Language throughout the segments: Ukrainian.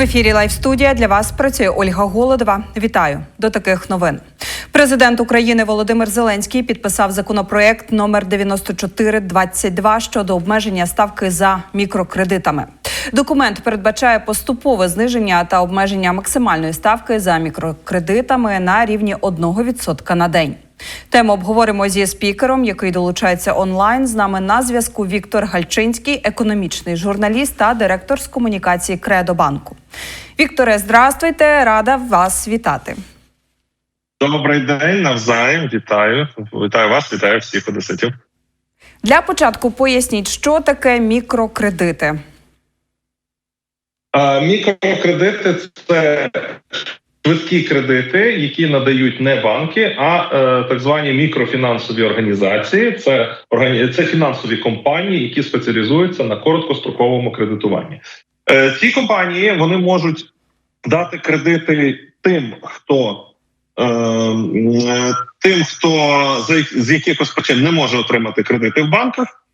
В ефірі Лайв студія для вас працює Ольга Голодова. Вітаю до таких новин. Президент України Володимир Зеленський підписав законопроект номер 9422 щодо обмеження ставки за мікрокредитами. Документ передбачає поступове зниження та обмеження максимальної ставки за мікрокредитами на рівні 1% на день. Тему обговоримо зі спікером, який долучається онлайн. З нами на зв'язку Віктор Гальчинський, економічний журналіст та директор з комунікації Кредобанку. Вікторе, здравствуйте, рада вас вітати. Добрий день, навзаєм. Вітаю. Вітаю вас, вітаю всіх одеситів. Для початку поясніть, що таке мікрокредити. Мікрокредити це швидкі кредити, які надають не банки, а е, так звані мікрофінансові організації. Це це фінансові компанії, які спеціалізуються на короткостроковому кредитуванні. Е, ці компанії вони можуть дати кредити тим, хто е, е, тим, хто з якихось причин не може отримати кредити в банках.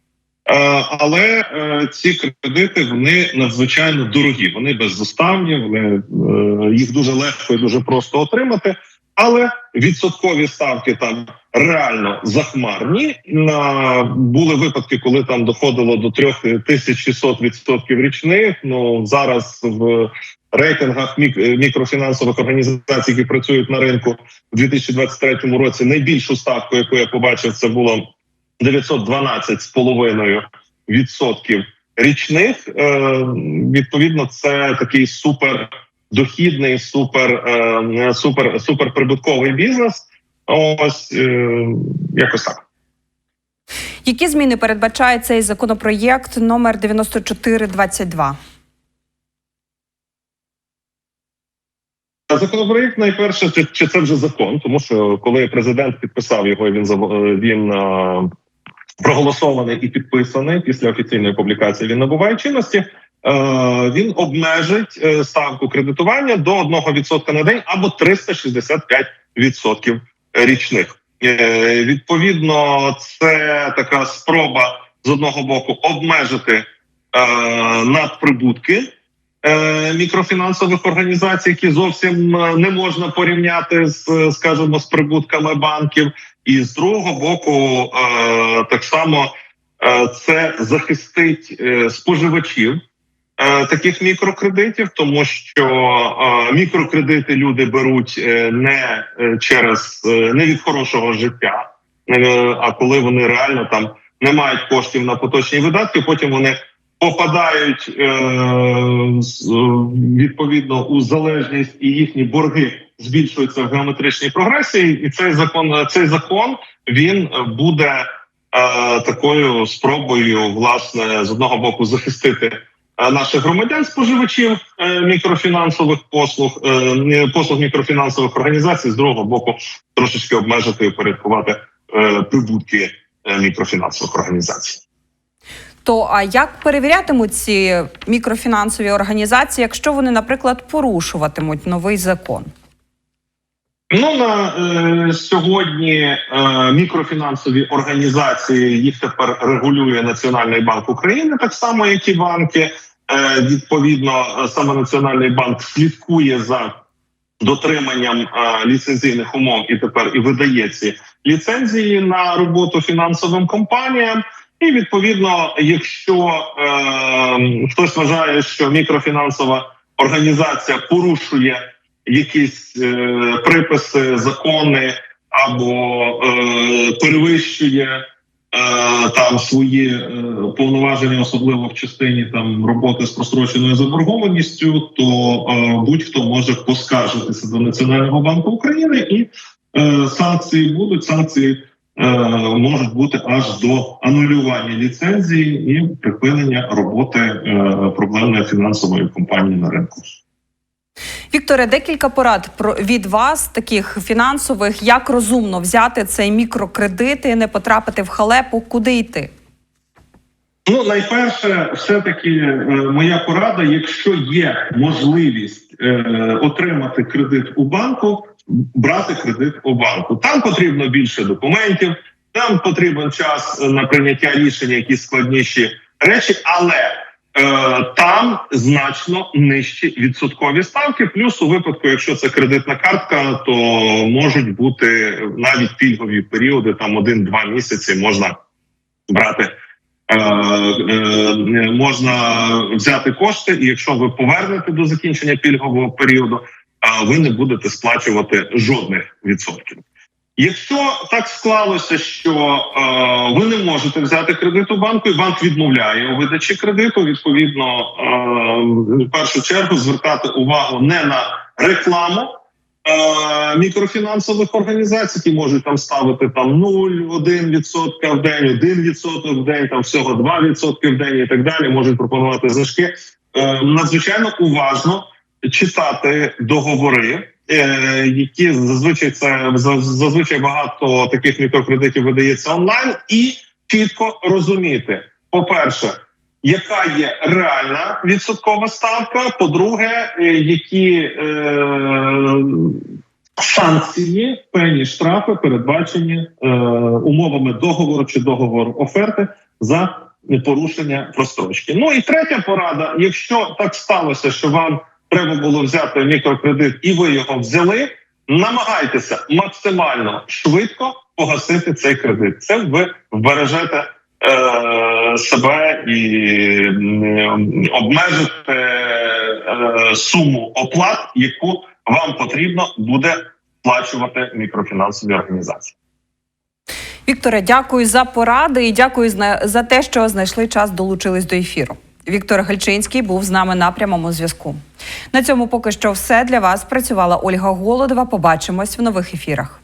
Е, Але е, ці кредити вони надзвичайно дорогі. Вони беззаставні, вони е, їх дуже легко і дуже просто отримати. Але відсоткові ставки там реально захмарні. На були випадки, коли там доходило до 3600 відсотків річних. Ну зараз в рейтингах мік мікрофінансових організацій, які працюють на ринку у 2023 році, найбільшу ставку, яку я побачив, це було 912,5 відсотків річних. Е, відповідно, це такий супер дохідний, супер е, супер суперприбутковий бізнес. Ось е, якось так. Які зміни передбачає цей законопроєкт номер 9422? Законопроєкт найперше, чи, це вже закон, тому що коли президент підписав його, він він проголосований і підписаний після офіційної публікації. Він набуває чинності. Е, він обмежить е, ставку кредитування до 1% на день або 365% річних. Е, відповідно, це така спроба з одного боку обмежити надприбутки мікрофінансових організацій, які зовсім не можна порівняти з, скажімо, з прибутками банків, і з другого боку, е, так само е, це захистить е, споживачів. Таких мікрокредитів, тому що мікрокредити люди беруть не через не від хорошого життя, а коли вони реально там не мають коштів на поточні видатки, потім вони попадають е, відповідно у залежність і їхні борги збільшуються в геометричній прогресії. І цей закон, цей закон він буде е, такою спробою, власне, з одного боку захистити. е, Наших громадян, споживачів е, мікрофінансових послуг, е, послуг мікрофінансових організацій, з другого боку, трошечки обмежити і порядкувати е, прибутки е, мікрофінансових організацій. То а як перевірятимуть ці мікрофінансові організації, якщо вони, наприклад, порушуватимуть новий закон? Ну на е, сьогодні е, мікрофінансові організації їх тепер регулює Національний банк України, так само як і банки. Е, відповідно, саме Національний банк слідкує за дотриманням е, ліцензійних умов і тепер і видає ці ліцензії на роботу фінансовим компаніям. І відповідно, якщо е, хтось вважає, що мікрофінансова організація порушує якісь е, приписи, закони або е, перевищує е, там свої е, повноваження, особливо в частині там роботи з простроченою заборгованістю, то е, будь-хто може поскаржитися до Національного банку України і е, санкції будуть санкції. е, Можуть бути аж до анулювання ліцензії і припинення роботи е, проблемної фінансової компанії на ринку. Вікторе, декілька порад про від вас, таких фінансових, як розумно взяти цей мікрокредит і не потрапити в халепу, куди йти? Ну, найперше, все-таки е, моя порада, якщо є можливість е, отримати кредит у банку, брати кредит у банку. Там потрібно більше документів, там потрібен час на прийняття рішення, якісь складніші речі, але там значно нижчі відсоткові ставки. Плюс у випадку, якщо це кредитна картка, то можуть бути навіть пільгові періоди, там один-два місяці можна брати. Е, е, можна взяти кошти, і якщо ви повернете до закінчення пільгового періоду, е, ви не будете сплачувати жодних відсотків. Якщо так склалося, що е, ви не можете взяти кредит у банку, і банк відмовляє у видачі кредиту, відповідно, е, в першу чергу звертати увагу не на рекламу е, мікрофінансових організацій, які можуть там ставити там 0,1% в день, 1% в день, там всього 2% в день і так далі. Можуть пропонувати знижки. Е, надзвичайно уважно читати договори. е, Які зазвичай це зазвичай багато таких мікрокредитів видається онлайн, і чітко розуміти, по-перше, яка є реальна відсоткова ставка. По-друге, е, які е, санкції, певні штрафи передбачені е, умовами договору чи договору оферти за порушення прострочки. Ну і третя порада: якщо так сталося, що вам треба було взяти мікрокредит, і ви його взяли. Намагайтеся максимально швидко погасити цей кредит. Це ви вбережете е, себе і обмежите е, суму оплат, яку вам потрібно буде сплачувати мікрофінансові організації. Вікторе, дякую за поради і дякую за те, що знайшли час, долучились до ефіру. Віктор Гальчинський був з нами на прямому зв'язку. На цьому поки що все для вас працювала Ольга Голодова. Побачимось в нових ефірах.